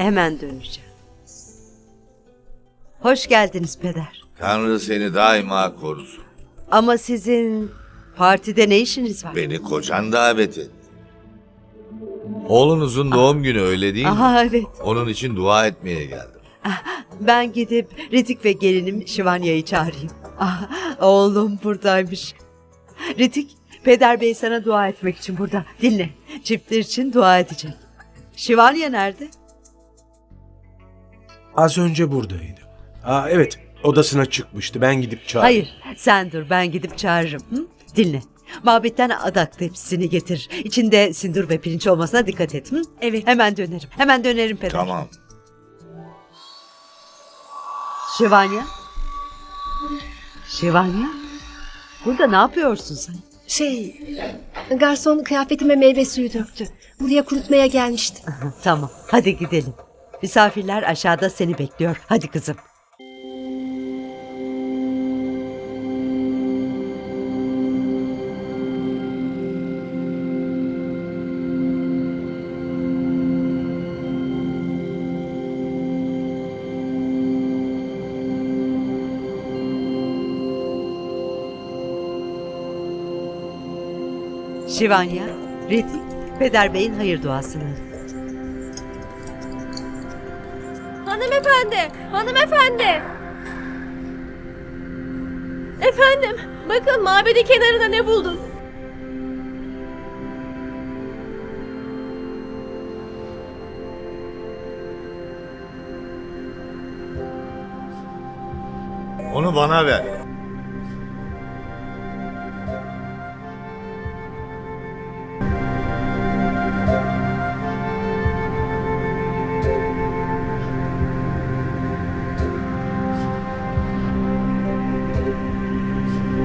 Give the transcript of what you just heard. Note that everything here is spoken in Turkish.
Hemen döneceğim. Hoş geldiniz peder. Tanrı seni daima korusun. Ama sizin partide ne işiniz var? Beni kocan davet etti. Oğlunuzun doğum günü öyle değil mi? Aha evet. Onun için dua etmeye geldim. Ben gidip Ritik ve gelinim Şivanya'yı çağırayım. Ah, oğlum buradaymış. Ritik, Peder Bey sana dua etmek için burada. Dinle, çiftler için dua edecek. Şivanya nerede? Az önce buradaydı. Aa, evet odasına çıkmıştı. Ben gidip çağırdım. Hayır, sen dur ben gidip çağırırım. Hı? Dinle. Mabetten adak tepsisini getir. İçinde sindur ve pirinç olmasına dikkat et. Hı? Evet. Hemen dönerim. Hemen dönerim Peder. Tamam. Şivanya? Şivanya? Burada ne yapıyorsun sen? Şey, garson kıyafetime meyve suyu döktü. Buraya kurutmaya gelmişti. Tamam, hadi gidelim. Misafirler aşağıda seni bekliyor. Hadi kızım. Şivanya, Ritik, Peder Bey'in hayır duasını. Hanımefendi, hanımefendi. Efendim, bakın mabedi kenarında ne buldum. Onu bana ver.